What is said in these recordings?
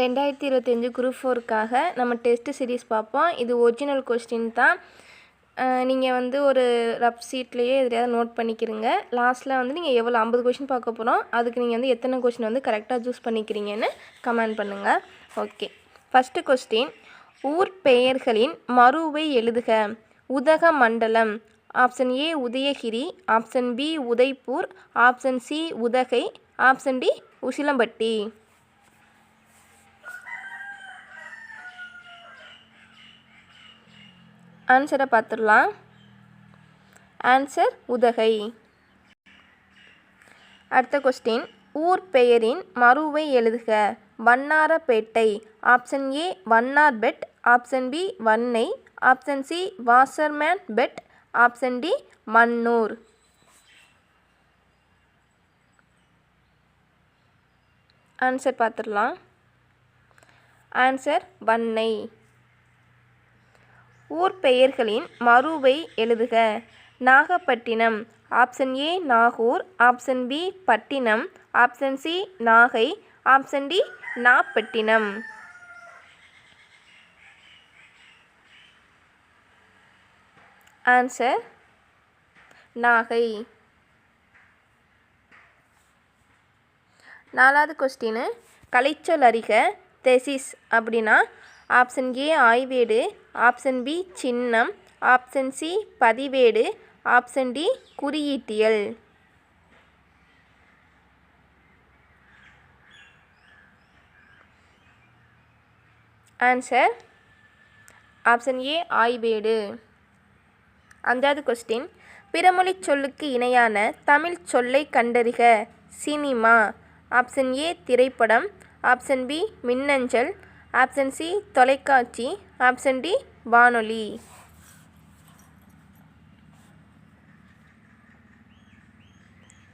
ரெண்டாயிரத்தி இருபத்தஞ்சு குரூப் ஃபோருக்காக நம்ம டெஸ்ட்டு சீரிஸ் பார்ப்போம். இது ஒரிஜினல் கொஸ்டின் தான். நீங்கள் வந்து ஒரு ரஃப் சீட்லேயே எதிரியாவது நோட் பண்ணிக்கிறீங்க லாஸ்ட்டில் வந்து நீங்கள் எவ்வளோ ஐம்பது கொஷின் பார்க்க போகிறோம் அதுக்கு நீங்கள் வந்து எத்தனை கொஷின் வந்து கரெக்டாக சூஸ் பண்ணிக்கிறீங்கன்னு கமெண்ட் பண்ணுங்கள் ஓகே ஃபஸ்ட்டு கொஸ்டின் ஊர் பெயர்களின் மறுவை எழுதுக. Udhagamandalam. Option A Udayagiri. Option B Udaipur. Option C Udhagai. Option D Usilampatti. ஆன்சரை பார்த்துடலாம். ஆன்சர் உதகை. அடுத்த கொஸ்டின் ஊர் பெயரின் மறுவை எழுதுக. Vannarapettai. Option A Vannar Pet. Option B Vannai. Option C Washermanpet. Option D Mannur. Answer பார்த்துடலாம். ஆன்சர் வன்னை. ஊர் பெயர்களின் மறுவை எழுதுக. Nagapattinam. Option A Nagore. Option B Pattinam. Option C Nagai. Option D Nappattinam answer Nagai. நாலாவது question கலைச்சொல் அறிக. Thesis அப்படின்னா option A ஆய்வேடு ஆப்ஷன் பி சின்னம் ஆப்ஷன் சி பதிவேடு ஆப்ஷன் டி குறியீட்டியல். ஆன்சர் ஆப்ஷன் ஏ ஆய்வேடு. அஞ்சாவது கொஸ்டின் பிறமொழி சொல்லுக்கு இணையான தமிழ் சொல்லை கண்டறிக. சினிமா. ஆப்ஷன் ஏ திரைப்படம். ஆப்ஷன் பி மின்னஞ்சல். ஆப்ஷன் சி தொலைக்காட்சி. ஆப்ஷன் டி வானொலி.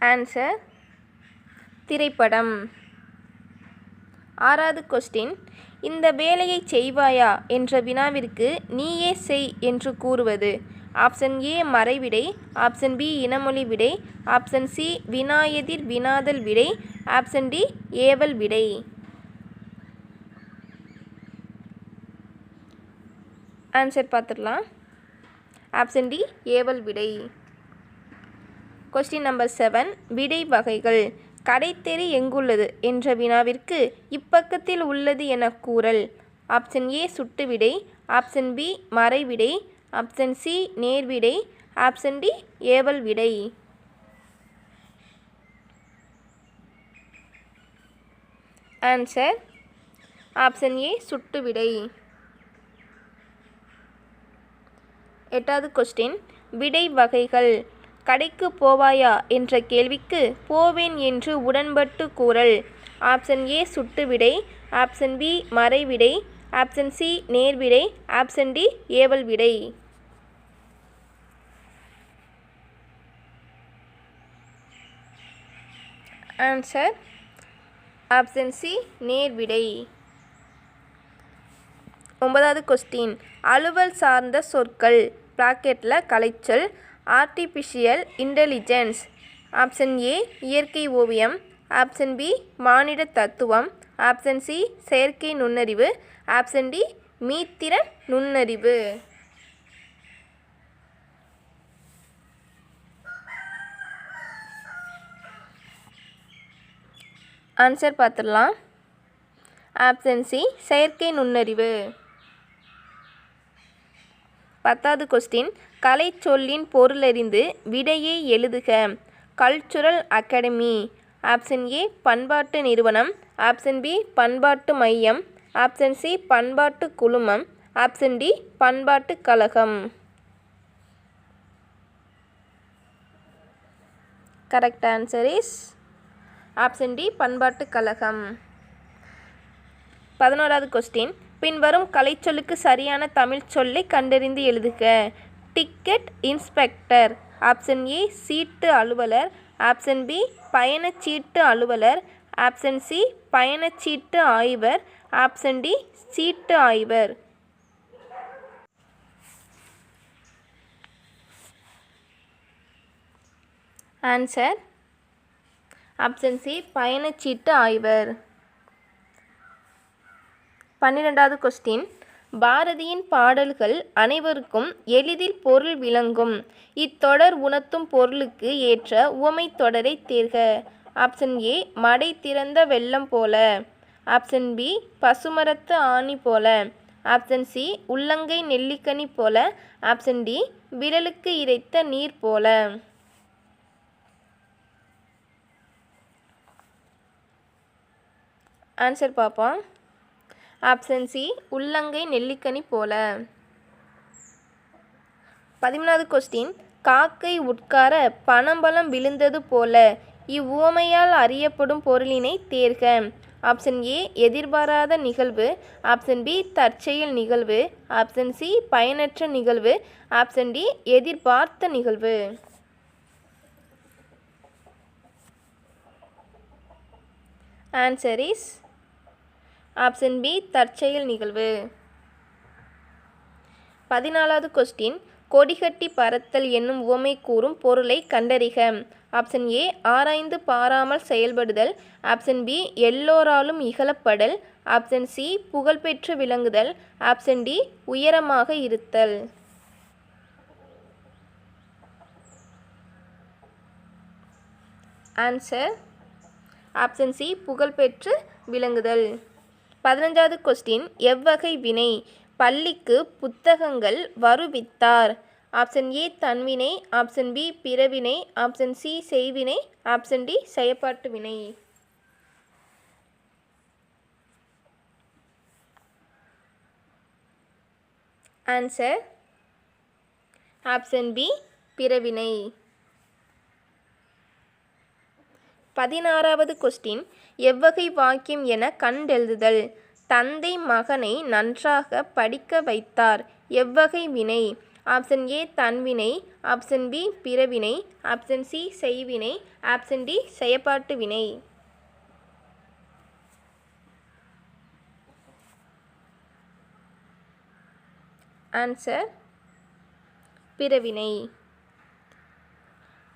ஆன்சர் திரைப்படம். ஆறாவது கொஸ்டின் இந்த வேலையை செய்வாயா என்ற வினாவிற்கு நீயே செய் என்று கூறுவது. ஆப்ஷன் ஏ மறைவிடை. ஆப்ஷன் பி இனமொழி விடை. ஆப்ஷன் சி வினாயெதிர் வினாதல் விடை. ஆப்ஷன் டி ஏவல் விடை. ஆன்சர் பார்த்துடலாம் ஆப்ஷன் டி ஏவல் விடை. கொஸ்டின் நம்பர் செவன் விடை வகைகள். கடைத்தெரு எங்குள்ளது என்ற வினாவிற்கு இப்பக்கத்தில் உள்ளது என கூறல். ஆப்ஷன் ஏ சுட்டு விடை. ஆப்ஷன் பி மறைவிடை ஆப்ஷன் சி நேர்விடை ஆப்ஷன் டி ஏவல் விடை. ஆன்சர் ஆப்ஷன் ஏ சுட்டு விடை. எட்டாவது கொஸ்டின் விடை வகைகள். கடைக்கு போவாயா? என்ற கேள்விக்கு போவேன் என்று உடன்பட்டு கூறல். ஆப்ஷன் ஏ சுட்டு விடை. ஆப்ஷன் பி மறைவிடை ஆப்ஷன் சி நேர்விடை ஆப்ஷன் டி ஏவல் விடை. ஆன்சர் ஆப்ஷன் சி நேர்விடை ஒன்பதாவது கொஸ்டின் அலுவல் சார்ந்த சொற்கள். ப்ராக்கெட்டில் கலைச்சொல். ஆர்டிஃபிஷியல் இன்டெலிஜென்ஸ் ஆப்ஷன் ஏ இயற்கை ஓவியம். ஆப்ஷன் பி மானிட தத்துவம். ஆப்ஷன் சி செயற்கை நுண்ணறிவு. ஆப்ஷன் டி மீத்திர நுண்ணறிவு. ஆன்சர் பார்த்துடலாம். ஆப்ஷன் சி செயற்கை நுண்ணறிவு. பத்தாவது கொஸ்டின் கலை சொல்லின் பொருளறிந்து விடையை எழுதுக. Cultural academy. ஆப்ஷன் ஏ பண்பாட்டு நிறுவனம். ஆப்ஷன் பி பண்பாட்டு மையம். ஆப்ஷன் சி பண்பாட்டு குழுமம். ஆப்ஷன் டி பண்பாட்டு கழகம். Correct answer is option D பண்பாட்டு கழகம். பதினோராவது கொஸ்டின் பின்வரும் கலைச்சொல்லுக்கு சரியான தமிழ் சொல்லை கண்டறிந்து எழுதுக. Ticket inspector. ஆப்ஷன் ஏ சீட்டு அலுவலர். ஆப்ஷன் பி பயணச்சீட்டு அலுவலர். ஆப்ஷன் சி பயணச்சீட்டு ஆய்வர். ஆப்ஷன் டி சீட்டு ஆய்வர். ஆன்சர். ஆப்ஷன் சி பயணச்சீட்டு ஆய்வர். பன்னிரெண்டாவது கொஸ்டின் பாரதியின் பாடல்கள் அனைவருக்கும் எளிதில் பொருள் விளங்கும். இத்தொடர் உணர்த்தும் பொருளுக்கு ஏற்ற உவமை தொடரை தேர்க. ஆப்ஷன் ஏ மடை திறந்த வெள்ளம் போல. ஆப்ஷன் பி பசுமரத்து ஆணி போல. ஆப்ஷன் சி உள்ளங்கை நெல்லிக்கனி போல. ஆப்ஷன் டி விரலுக்கு இறைத்த நீர் போல. ஆன்சர் பார்ப்போம். ஆப்ஷன் சி உள்ளங்கை நெல்லிக்கனி போல. பதிமூணாவது கொஸ்டின் காக்கை உட்கார பனம்பழம் விழுந்தது போல. இவ்வுவமையால் அறியப்படும் பொருளினை தேர்க. ஆப்ஷன் ஏ எதிர்பாராத நிகழ்வு. ஆப்ஷன் பி தற்செயல் நிகழ்வு. ஆப்ஷன் சி பயனற்ற நிகழ்வு. ஆப்ஷன் டி எதிர்பார்த்த நிகழ்வு. ஆன்சர் இஸ் ஆப்ஷன் பி தற்செயல் நிகழ்வு. பதினாலாவது கொஸ்டின் கொடிகட்டி பறத்தல் என்னும் உவமை கூறும் பொருளை கண்டறிக. ஆப்ஷன் ஏ ஆராய்ந்து பாராமல் செயல்படுதல். ஆப்ஷன் பி எல்லோராலும் இகழப்படல். ஆப்ஷன் சி புகழ்பெற்று விளங்குதல். ஆப்ஷன் டி உயரமாக இருத்தல். ஆன்சர் ஆப்ஷன் சி புகழ்பெற்று விளங்குதல். பதினஞ்சாவது கொஸ்டின் எவ்வகை வினை? பள்ளிக்கு புத்தகங்கள் வருவித்தார். ஆப்ஷன் ஏ தன்வினை. ஆப்ஷன் பி பிறவினை. ஆப்ஷன் சி செய்வினை. ஆப்ஷன் டி செயற்பாட்டு வினை. ஆன்சர் ஆப்ஷன் பி பிறவினை. பதினாறாவது கொஸ்டின் எவ்வகை வாக்கியம் என கண்டெழுதுதல். தந்தை மகனை நன்றாக படிக்க வைத்தார். எவ்வகை வினை? ஆப்ஷன் ஏ தன்வினை ஆப்ஷன் பி பிறவினை ஆப்ஷன் சி செய்வினை ஆப்ஷன் டி செயப்பாட்டு வினை. ஆன்சர் பிறவினை.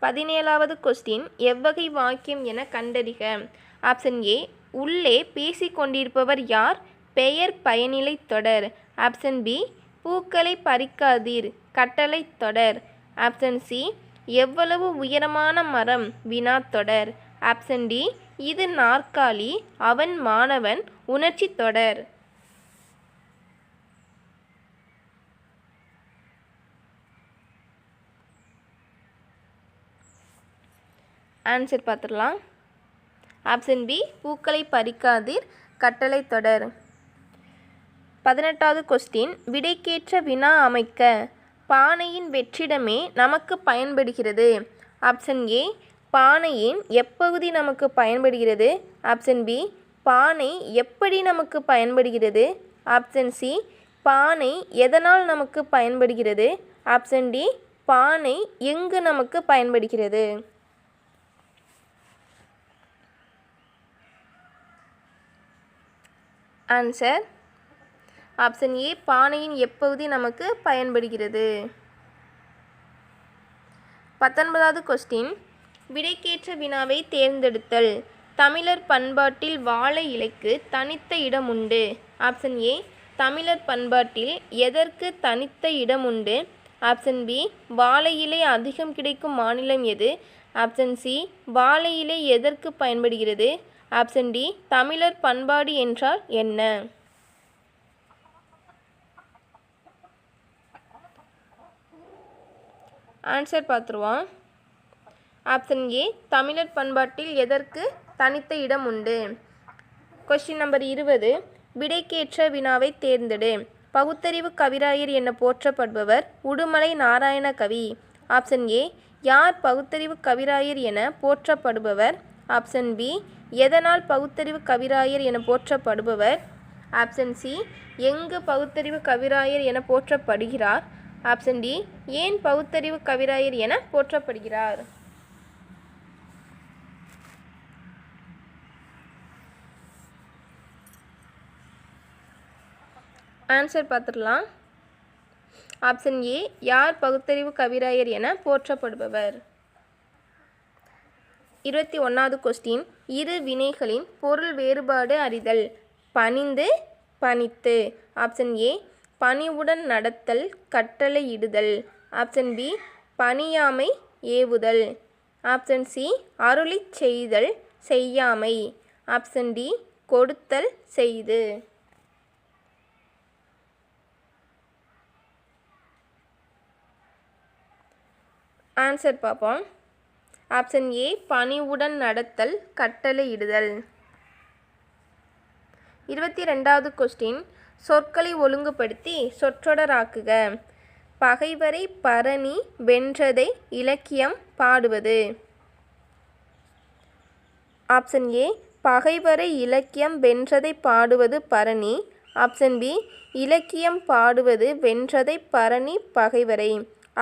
பதினேழாவது கொஸ்டின் எவ்வகை வாக்கியம் என கண்டறிக. ஆப்ஷன் ஏ உள்ளே பேசிக்கொண்டிருப்பவர் யார்? பெயர் பயனிலை தொடர். ஆப்ஷன் பி பூக்களை பறிக்காதீர் கட்டளை தொடர். ஆப்ஷன் சி எவ்வளவு உயரமான மரம்? வினா தொடர். ஆப்ஷன் டி இது நாற்காலி அவன் மாணவன் உணர்ச்சி தொடர். ஆன்சர் பார்த்துடலாம். ஆப்ஷன் பி பூக்களை பறிக்காதீர். கட்டளை தொடர். பதினெட்டாவது கொஸ்டின் விடைக்கேற்ற வினா அமைக்க. பானையின் வெற்றிடமே நமக்கு பயன்படுகிறது. ஆப்ஷன் ஏ பானையின் எப்பகுதி நமக்கு பயன்படுகிறது. ஆப்ஷன் பி பானை எப்படி நமக்கு பயன்படுகிறது. ஆப்ஷன் சி பானை எதனால் நமக்கு பயன்படுகிறது. ஆப்ஷன் டி பானை எங்கு நமக்கு பயன்படுகிறது. ஆன்சர் ஆப்ஷன் ஏ பானையின் எப்பகுதி நமக்கு பயன்படுகிறது. பத்தொன்பதாவது கொஸ்டின் விடைக்கேற்ற வினாவை தேர்ந்தெடுத்தல். தமிழர் பண்பாட்டில் வாழை இலைக்கு தனித்த இடம் உண்டு. ஆப்ஷன் ஏ தமிழர் பண்பாட்டில் எதற்கு தனித்த இடம் உண்டு? ஆப்ஷன் பி வாழை இலை அதிகம் கிடைக்கும் மாநிலம் எது? ஆப்ஷன் சி வாழை இலை எதற்கு பயன்படுகிறது? ஆப்ஷன் டி தமிழர் பண்பாடு என்றால் என்ன? ஆன்சர் பார்த்துருவோம். ஆப்ஷன் ஏ தமிழர் பண்பாட்டில் எதற்கு தனித்த இடம் உண்டு? கொஸ்டின் நம்பர் இருபது. விடைக்கேற்ற வினாவை தேர்ந்தெடு. பகுத்தறிவு கவிராயர் என போற்றப்படுபவர் உடுமலை நாராயண கவி. ஆப்ஷன் ஏ யார் பகுத்தறிவு கவிராயர் என போற்றப்படுபவர்? ஆப்ஷன் பி எதனால் பகுத்தறிவு கவிராயர் என போற்றப்படுபவர்? ஆப்ஷன் சி எங்கு பகுத்தறிவு கவிராயர் என போற்றப்படுகிறார்? ஆப்ஷன் டி ஏன் பகுத்தறிவு கவிராயர் என போற்றப்படுகிறார்? ஆன்சர் பார்த்துடலாம். ஆப்ஷன் ஏ யார் பகுத்தறிவு கவிராயர் என போற்றப்படுபவர்? இருபத்தி ஒன்றாவது கொஸ்டின் இரு வினைகளின் பொருள் வேறுபாடு அறிதல். பணிந்து பணித்து. ஆப்ஷன் ஏ பணிவுடன் நடத்தல் கட்டளையிடுதல். ஆப்ஷன் பி பணியாமை ஏவுதல். ஆப்ஷன் சி அருளிச் செய்தல் செய்யாமை. ஆப்ஷன் டி கொடுத்தல் செய்து. ஆன்சர் பார்ப்போம். ஆப்ஷன் ஏ பணிவுடன் நடத்தல் கட்டளையிடுதல். இருபத்தி ரெண்டாவது கொஸ்டின் சொற்களை ஒழுங்குபடுத்தி சொற்றொடராக்குக. பகைவரை பரணி வென்றதை இலக்கியம் பாடுவது. ஆப்ஷன் ஏ பகைவரை இலக்கியம் வென்றதை பாடுவது பரணி. ஆப்ஷன் பி இலக்கியம் பாடுவது வென்றதை பரணி பகைவரை.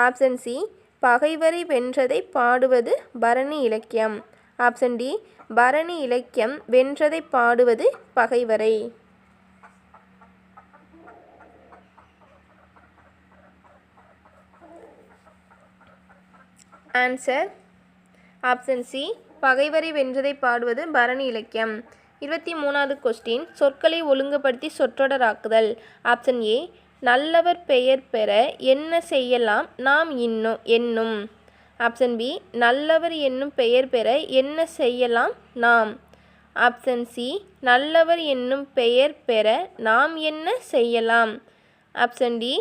ஆப்ஷன் சி பகைவரை வென்றதை பாடுவது பரணி இலக்கியம். ஆப்ஷன் டி பரணி இலக்கியம் வென்றதை பாடுவது பகைவரை. ஆன்சர் ஆப்ஷன் சி பகைவரை வென்றதை பாடுவது பரணி இலக்கியம். இருபத்தி மூணாவது கொஸ்டின் சொற்களை ஒழுங்குபடுத்தி சொற்றொடராக்குதல். ஆப்ஷன் ஏ நல்லவர் பெயர் பெற என்ன செய்யலாம் நாம் இன்னும் என்னும்? ஆப்ஷன் பி நல்லவர் என்னும் பெயர் பெற என்ன செய்யலாம் நாம்? ஆப்ஷன் சி நல்லவர் என்னும் பெயர் பெற நாம் என்ன செய்யலாம்? ஆப்ஷன் டி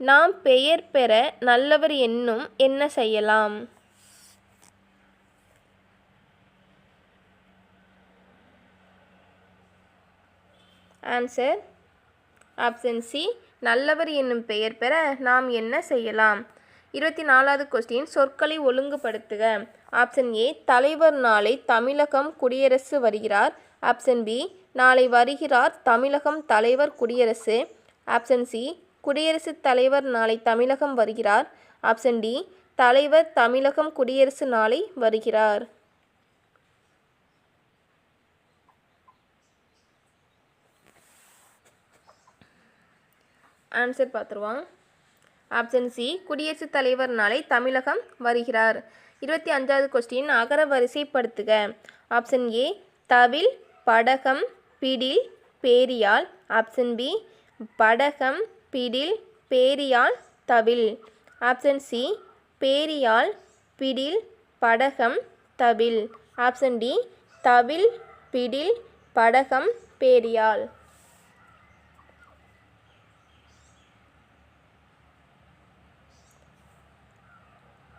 நாம் பெயர் பெற நல்லவர் என்னும் என்ன செய்யலாம்? ஆன்சர் ஆப்ஷன் சி நல்லவர் என்னும் பெயர் பெற நாம் என்ன செய்யலாம்? இருபத்தி நாலாவது கொஸ்டின் சொற்களை ஒழுங்குபடுத்துக. ஆப்ஷன் ஏ தலைவர் நாளை தமிழகம் குடியரசு வருகிறார். ஆப்ஷன் பி நாளை வருகிறார் தமிழகம் தலைவர் குடியரசு. ஆப்ஷன் சி குடியரசுத் தலைவர் நாளை தமிழகம் வருகிறார். ஆப்ஷன் டி தலைவர் தமிழகம் குடியரசு நாளை வருகிறார். ஆன்சர் பார்த்துருவோம். ஆப்ஷன் சி குடியரசுத் தலைவர் நாளை தமிழகம் வருகிறார். இருபத்தி அஞ்சாவது கொஸ்டின் அகர வரிசைப்படுத்துக. ஆப்ஷன் ஏ தவில் படகம் பிடில் பேரியால். ஆப்ஷன் பி படகம் பிடில் பேரியால் தவில். ஆப்ஷன் சி பேரியால் பிடில் படகம் தவில். ஆப்ஷன் டி தவில் பிடில் படகம் பேரியால்.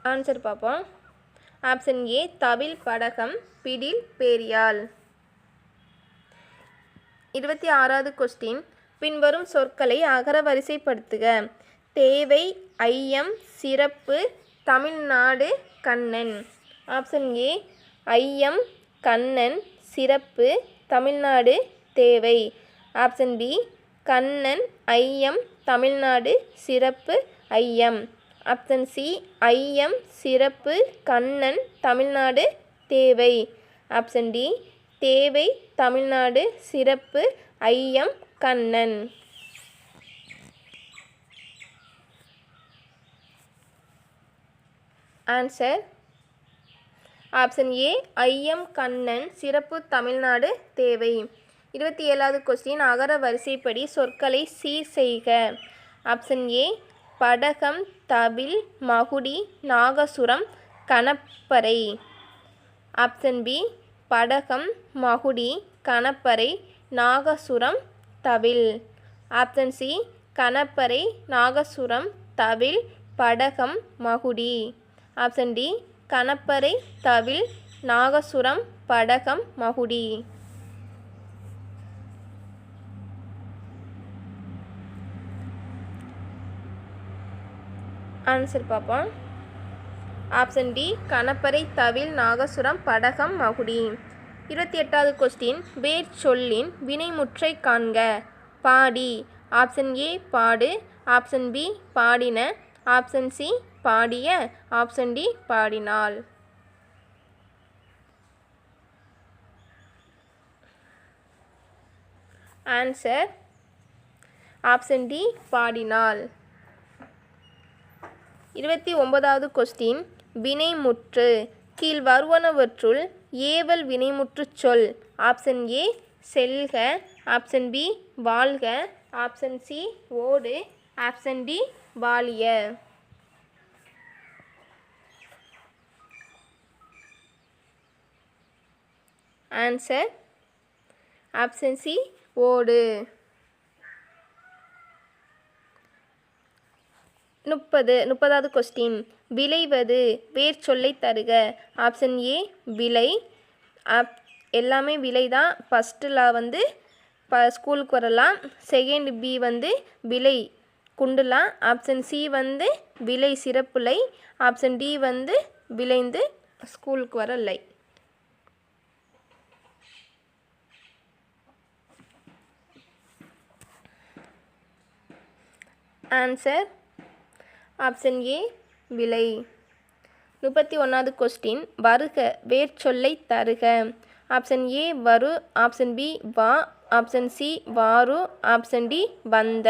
ஆன்சர் பார்ப்போம். ஆப்ஷன் ஏ தவில் படகம் பிடில் பேரியால். இருபத்தி ஆறாவது கொஸ்டின் பின்வரும் சொற்களை அகர வரிசைப்படுத்துக. தேவை ஐயம் சிறப்பு தமிழ்நாடு கண்ணன். ஆப்ஷன் ஏ ஐயம் கண்ணன் சிறப்பு தமிழ்நாடு தேவை. ஆப்ஷன் பி கண்ணன் ஐயம் தமிழ்நாடு சிறப்பு ஐயம். ஆப்ஷன் சி ஐயம் சிறப்பு கண்ணன் தமிழ்நாடு தேவை. ஆப்ஷன் டி தேவை தமிழ்நாடு சிறப்பு ஐயம் கண்ணன். ஆன்சர் ஆப்ஷன் ஏ ஐயம் கண்ணன் சிறப்பு தமிழ்நாடு தேவை. இருபத்தி ஏழாவது கொஸ்டின் அகர வரிசைப்படி சொற்களை சீர் செய்க. ஆப்ஷன் ஏ படகம் தவில் மகுடி நாகசுரம் கணப்பறை. ஆப்ஷன் பி படகம் மகுடி கணப்பறை நாகசுரம் தவில். ஆப்ஷன் சி கணப்பறை நாகசுரம் தவில் படகம் மகுடி. ஆப்ஷன் டி கணப்பறை தவில் நாகசுரம் படகம் மகுடி. ஆன்சர் பார்ப்போம் ஆப்ஷன் டி கணப்பறை தவில் நாகசுரம் படகம் மகுடி. இருபத்தி எட்டாவது கொஸ்டின் வேர் சொல்லின் வினைமுற்றை காண்க. பாடி. ஆப்ஷன் ஏ பாடு. ஆப்ஷன் பி பாடின. ஆப்ஷன் சி பாடிய. ஆப்ஷன் டி பாடினாள் ஆன்சர் ஆப்ஷன் டி பாடினாள் இருபத்தி ஒன்பதாவது கொஸ்டின் வினைமுற்று. கீழ் வருவனவற்றுள் ஏவல் வினைமுற்று சொல். ஆப்ஷன் ஏ செல்க. ஆப்ஷன் பி வாழ்க. ஆப்ஷன் சி ஓடு. ஆப்ஷன் டி வாலிய. ஆன்சர் ஆப்ஷன் சி ஓடு. முப்பது முப்பதாவது கொஸ்டின் விளைவது வேர் சொல்லை தருக. ஆப்ஷன் ஏ விலை ஆப் எல்லாமே விலை தான். ஃபஸ்ட்டில் வந்து ப ஸ்கூலுக்கு வரலாம். செகண்ட் பி வந்து விலை குண்டுலாம். ஆப்ஷன் சி வந்து விலை சிறப்புலை. ஆப்ஷன் டி வந்து விளைந்து ஸ்கூலுக்கு வரலை ஆன்சர் ஆப்ஷன் ஏ விலை. முப்பத்தி ஒன்றாவது கொஸ்டின் வருக வேர் சொல்லை தருக. ஆப்ஷன் ஏ வரு. ஆப்ஷன் பி வா. ஆப்ஷன் சி வாரு. ஆப்ஷன் டி வந்த.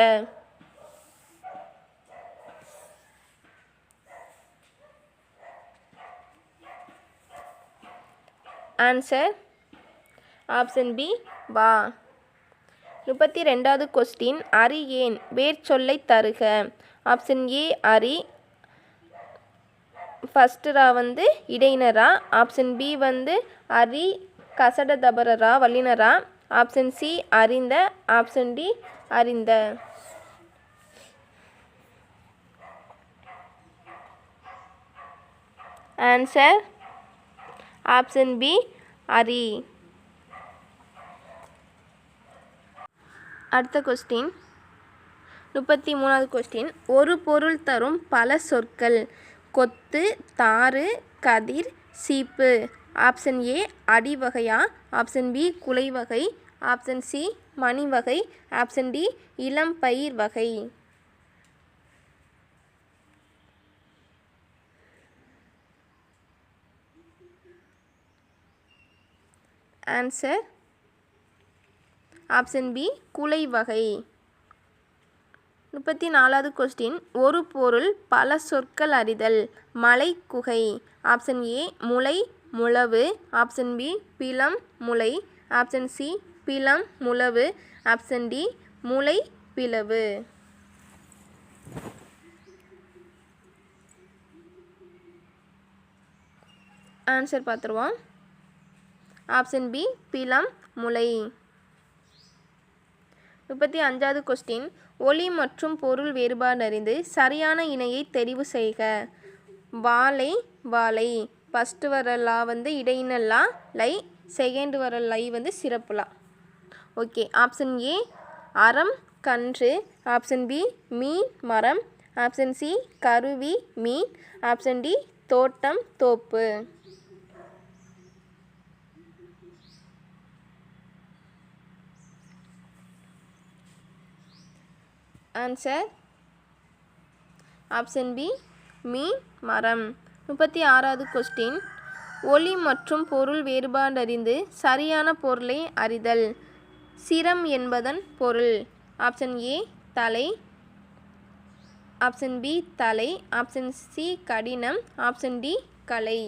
ஆன்சர் ஆப்ஷன் பி வா. முப்பத்தி ரெண்டாவது கொஸ்டின் அரி ஏன் வேர் சொல்லை தருக? ஆப்ஷன் ஏ அரி. ஃபஸ்ட்டு ரா வந்து இடையினரா. ஆப்ஷன் பி வந்து அரி கசட தபரரா வல்லினரா. ஆப்ஷன் சி அறிந்த. ஆப்ஷன் டி அறிந்த. ஆன்சர் ஆப்ஷன் பி அரி. அடுத்த கொஸ்டின் முப்பத்தி மூணாவது கொஸ்டின் ஒரு பொருள் தரும் பல சொற்கள். கொத்து தாறு கதிர் சீப்பு. ஆப்ஷன் ஏ அடி வகையா ஆப்ஷன் பி குலை வகை. ஆப்ஷன் சி மணி வகை. ஆப்ஷன் டி இளம் பயிர் வகை. ஆன்சர் ஆப்ஷன் பி குலை வகை. முப்பத்தி நாலாவது கொஸ்டின் ஒரு பொருள் பல சொற்கள் அறிதல். மலை குகை. ஆப்ஷன் ஏ முளை முழவு. ஆப்ஷன் பி பிலம் முளை. ஆப்ஷன் சி பிலம் முழவு. ஆப்ஷன் டி முளை பிளவு. ஆன்சர் பார்த்துருவோம். ஆப்ஷன் பி பிலம் முளை. முப்பத்தி அஞ்சாவது கொஸ்டின் ஒளி மற்றும் பொருள் வேறுபாடு அறிந்து சரியான இணையை தெரிவு செய்க. வாழை வாழை ஃபஸ்ட்டு வர லா வந்து இடையினல்லா லை செகண்ட் வர லை வந்து சிறப்புலா ஓகே ஆப்ஷன் ஏ அறம் கன்று. ஆப்ஷன் பி மீன் மரம். ஆப்ஷன் சி கருவி மீன். ஆப்ஷன் டி தோட்டம் தோப்பு. ஆன்சர் ஆப்ஷன் பி மீன் மரம். முப்பத்தி ஆறாவது கொஸ்டின் ஒளி மற்றும் பொருள் வேறுபாடு அறிந்து சரியான பொருளை அறிதல். சிரம் என்பதன் பொருள். ஆப்ஷன் ஏ தலை. ஆப்ஷன் பி தலை. ஆப்ஷன் சி கடினம். ஆப்ஷன் டி கலை.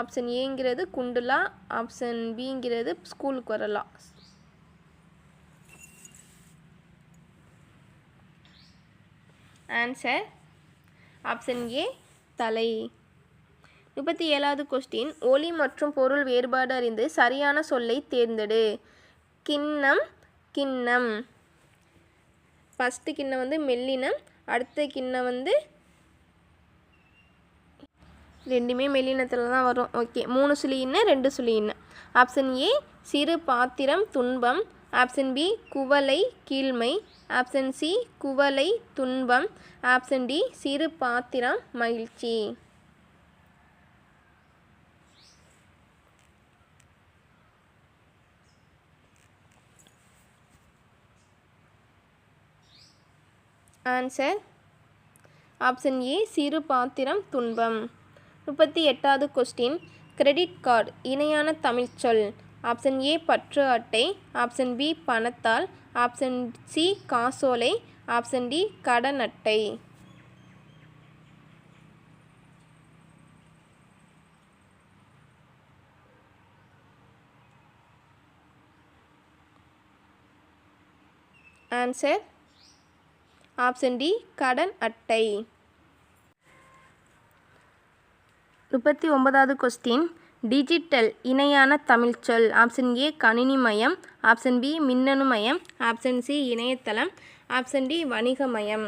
ஆப்ஷன் ஏங்கிறது குண்டுலா. ஆப்ஷன் பிங்கிறது ஸ்கூலுக்கு வரலாம் ஆன்சர் ஆப்ஷன் ஏ தலை. முப்பத்தி ஏழாவது கொஸ்டின் ஒளி மற்றும் பொருள் வேறுபாடு அறிந்து சரியான சொல்லை தேர்ந்தெடு. கிண்ணம் கிண்ணம். ஃபஸ்ட்டு கிண்ணம் வந்து மெல்லினம் அடுத்த கிண்ணம் வந்து ரெண்டுமே மெல்லினத்தில் தான் வரும். ஓகே மூணு சுழி ரெண்டு சுழி ஆப்ஷன் ஏ சிறு பாத்திரம் துன்பம். ஆப்ஷன் பி குவலை கீழ்மை. ஆப்ஷன் சி குவலை துன்பம். ஆப்ஷன் டி சிறு பாத்திரம் மகிழ்ச்சி. ஆன்சர் ஆப்ஷன் ஏ சிறு பாத்திரம் துன்பம். முப்பத்தி எட்டாவது கொஸ்டின் கிரெடிட் கார்டு இணையான தமிழ்ச்சொல் ஆப்ஷன் ஏ பற்று அட்டை. ஆப்ஷன் பி பணத்தால். ஆப்ஷன் சி காசோலை. ஆப்ஷன் டி கடன் அட்டை. ஆன்சர் ஆப்ஷன் டி கடன் அட்டை. முப்பத்தி ஒன்பதாவது கொஸ்டின் டிஜிட்டல் இணையான தமிழ்ச்சொல் ஆப்ஷன் ஏ கணினிமயம் ஆப்ஷன் பி மின்னணுமயம் ஆப்ஷன் சி இணையதளம் ஆப்ஷன் டி வணிகமயம்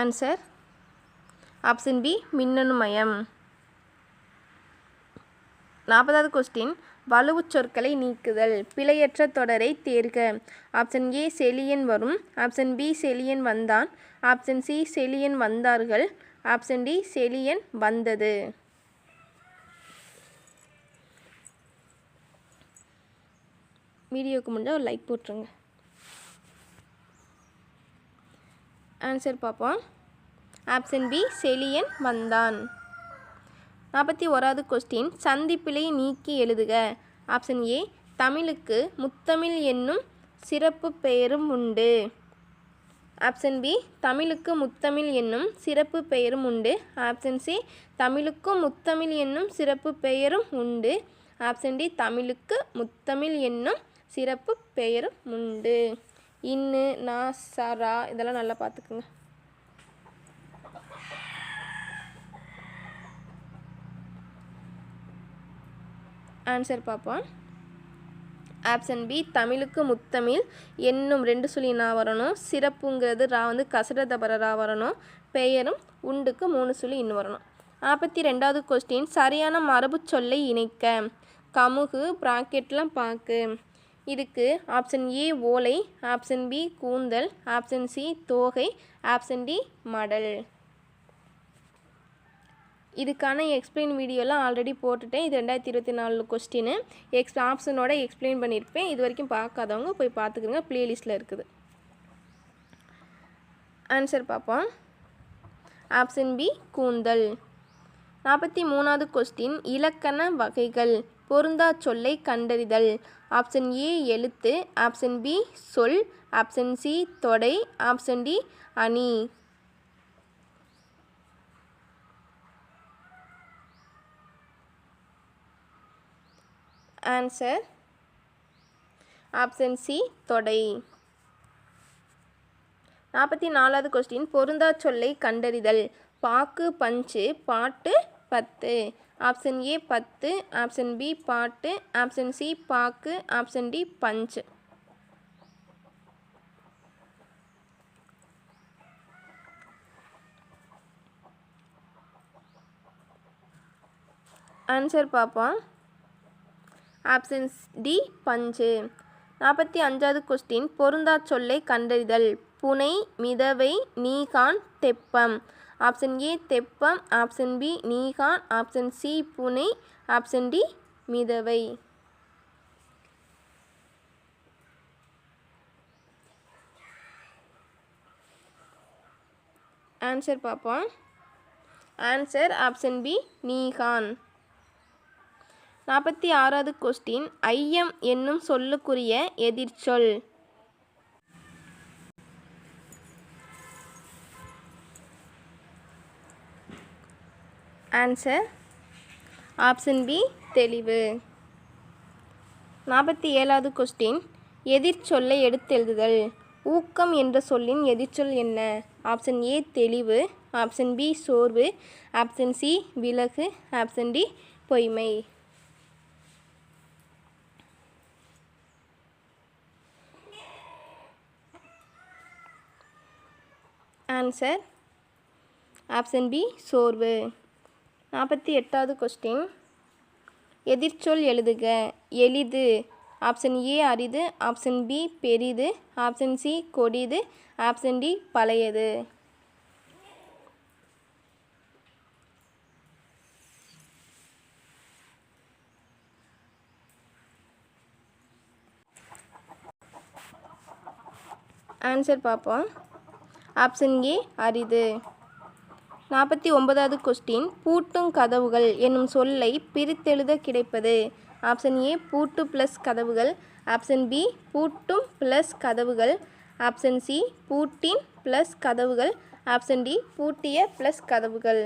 ஆன்சர் ஆப்ஷன் பி மின்னணுமயம் நாற்பதாவது கொஸ்டின் வலுவு சொற்களை நீக்குதல். பிழையற்ற தொடரை தேர்க. ஆப்ஷன் ஏ செலியன் வரும். ஆப்ஷன் பி செலியன் வந்தான். ஆப்ஷன் சி செலியன் வந்தார்கள். ஆப்ஷன் டி செலியன் வந்தது. வீடியோக்கு முடிஞ்சால் ஒரு லைக் போட்டுருங்க. ஆன்சர் பார்ப்போம். ஆப்ஷன் பி செலியன் வந்தான். நாற்பத்தி ஓராவது கொஸ்டின் சந்திப்பிலை நீக்கி எழுதுக. ஆப்ஷன் ஏ தமிழுக்கு முத்தமிழ் என்னும் சிறப்பு பெயரும் உண்டு. ஆப்ஷன் பி தமிழுக்கு முத்தமிழ் என்னும் சிறப்பு பெயரும் உண்டு. ஆப்ஷன் சி தமிழுக்கும் முத்தமிழ் என்னும் சிறப்பு பெயரும் உண்டு. ஆப்ஷன் டி தமிழுக்கு முத்தமிழ் என்னும் சிறப்பு பெயரும் உண்டு. இன்னு நா சரா இதெல்லாம் நல்லா பார்த்துக்குங்க. ஆன்சர் பார்ப்போம். ஆப்ஷன் பி தமிழுக்கு முத்தமிழ் என்னும் ரெண்டு சொல்லி நான் வரணும். சிறப்புங்கிறது ரா வந்து கசடதபர ரா வரணும். பெயரும் உண்டுக்கு மூணு சொல்லி இன்னும் வரணும். நாற்பத்தி ரெண்டாவது கொஸ்டின் சரியான மரபு சொல்லை இணைக்க. கமுகு ப்ராக்கெட்லாம் பாக்கு. இதுக்கு ஆப்ஷன் ஏ ஓலை ஆப்ஷன் பி கூந்தல் ஆப்ஷன் சி தோகை ஆப்ஷன் டி மடல். இதுக்கான எக்ஸ்பிளைன் வீடியோலாம் ஆல்ரெடி போட்டுட்டேன். இது ரெண்டாயிரத்தி இருபத்தி நாலு கொஸ்டின் எக்ஸ் ஆப்ஷனோட எக்ஸ்பிளைன் பண்ணியிருப்பேன் இது வரைக்கும் பார்க்காதவங்க போய் பார்த்துக்குங்க. ப்ளேலிஸ்ட்டில் இருக்குது. ஆன்சர் பார்ப்போம். ஆப்ஷன் பி கூந்தல். நாற்பத்தி மூணாவது கொஸ்டின் இலக்கண வகைகள். பொருந்தா சொல்லை கண்டறிதல். ஆப்ஷன் ஏ எழுத்து. ஆப்ஷன் பி சொல். ஆப்ஷன் சி தொடை. ஆப்ஷன் டி அணி. ஆன்சர் ஆப்ஷன் சி தொடை. நாற்பத்தி நாலாவது கொஸ்டின் பொருந்தா சொல்லை கண்டறிதல். பாக்கு பஞ்சு பாட்டு பத்து. ஆப்ஷன் ஏ பத்து. ஆப்ஷன் பி பாட்டு. ஆப்ஷன் சி பாக்கு. ஆப்ஷன் டி பஞ்சு. ஆன்சர் பார்ப்போம். ஆப்ஷன்ஸ் டி பஞ்சு. நாற்பத்தி அஞ்சாவது கொஸ்டின் பொருந்தா சொல்லை கண்டறிதல். புனை மிதவை நீகான் தெப்பம். ஆப்ஷன் ஏ தெப்பம். ஆப்ஷன் பி நீகான். ஆப்ஷன் சி புனை. ஆப்ஷன் டி மிதவை. ஆன்சர் பார்ப்போம். ஆன்சர் ஆப்ஷன் பி நீகான். நாற்பத்தி ஆறாவது கொஸ்டின் ஐயம் என்னும் சொல்லுக்குரிய எதிர்ச்சொல். ஆன்சர் ஆப்ஷன் பி தெளிவு. நாற்பத்தி ஏழாவது கொஸ்டின் எதிர்ச்சொல்லை எடுத்தெழுதுதல். ஊக்கம் என்ற சொல்லின் எதிர்ச்சொல் என்ன? ஆப்ஷன் ஏ தெளிவு. ஆப்ஷன் பி சோர்வு. ஆப்ஷன் சி விலகு. ஆப்ஷன் டி பொய்மை. ஆன்சர் ஆப்ஷன் பி சோர்வு. நாற்பத்தி எட்டாவது கொஸ்டின் எதிர்ச்சொல் எழுதுக. எளிது. ஆப்ஷன் ஏ அரிது. ஆப்ஷன் பி பெரிது. ஆப்ஷன் சி கொடிது. ஆப்ஷன் டி பழையது. ஆன்சர் பார்ப்போம். ஆப்ஷன் ஏ அரிது. நாற்பத்தி ஒன்பதாவது கொஸ்டின் பூட்டும் கதவுகள் என்னும் சொல்லை பிரித்தெழுத கிடைப்பது. ஆப்ஷன் ஏ பூட்டு ப்ளஸ் கதவுகள். ஆப்ஷன் பி பூட்டும் ப்ளஸ் கதவுகள். ஆப்ஷன் சி பூட்டின் ப்ளஸ் கதவுகள். ஆப்ஷன் டி பூட்டிய ப்ளஸ் கதவுகள்.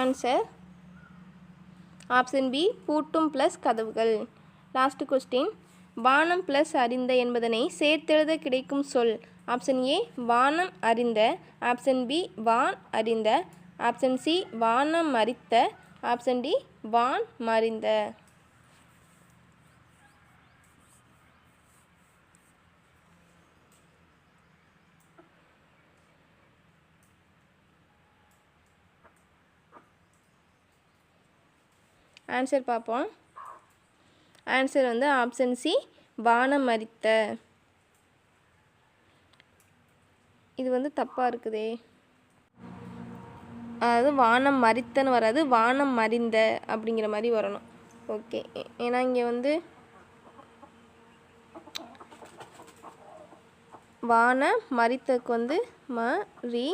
ஆன்சர் ஆப்ஷன் பி பூட்டும் ப்ளஸ் கதவுகள். லாஸ்ட் கொஸ்டின் வானம் ப்ளஸ் அறிந்த என்பதனை சேர்த்தெழுத கிடைக்கும் சொல். ஆப்ஷன் ஏ வானம் அறிந்த. ஆப்ஷன் பி வான் அறிந்த. ஆப்ஷன் சி வானம் மறித்த ஆப்ஷன் டி வான் மறிந்த. ஆன்சர் பார்ப்போம். ஆன்சர் வந்து ஆப்ஷன் சி வானம் மறித்த. இது வந்து தப்பாக இருக்குதே. அதாவது வானம் மறித்தன்னு வராது வானம் மறிந்த அப்படிங்கிற மாதிரி வரணும். ஓகே ஏன்னா இங்கே வந்து வான மறித்தக்கு வந்து ம ரி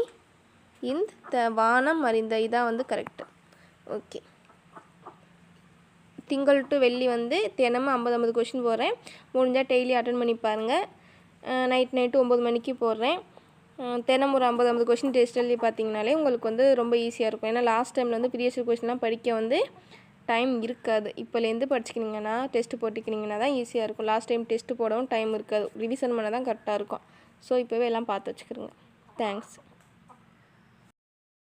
இந்த த வானம் மறிந்த இதான் வந்து கரெக்டு ஓகே திங்கள் டு வெள்ளி வந்து தினமும் ஐம்பது ஐம்பது கொஷின் போடுறேன். முடிஞ்சால் டெய்லி அட்டன் பண்ணி பாருங்கள் நைட் நைட்டு ஒம்பது மணிக்கு போடுறேன். தினம் ஒரு ஐம்பது ஐம்பது கொஷின் டெஸ்ட் எழுதி பார்த்தீங்கனாலே உங்களுக்கு வந்து ரொம்ப ஈஸியாக இருக்கும். ஏன்னா லாஸ்ட் டைமில் வந்து ப்ரீவியஸ் கொஷின்லாம் படிக்க வந்து டைம் இருக்காது. இப்போலேருந்து படிச்சுக்கினீங்கன்னா டெஸ்ட்டு போட்டுக்கினீங்கன்னா தான் ஈஸியாக இருக்கும். லாஸ்ட் டைம் டெஸ்ட்டு போடவும் டைம் இருக்காது. ரிவிஷன் பண்ண தான் கரெக்டாக இருக்கும். ஸோ இப்போவே எல்லாம் பார்த்து வச்சுக்கிறோங்க தேங்க்ஸ்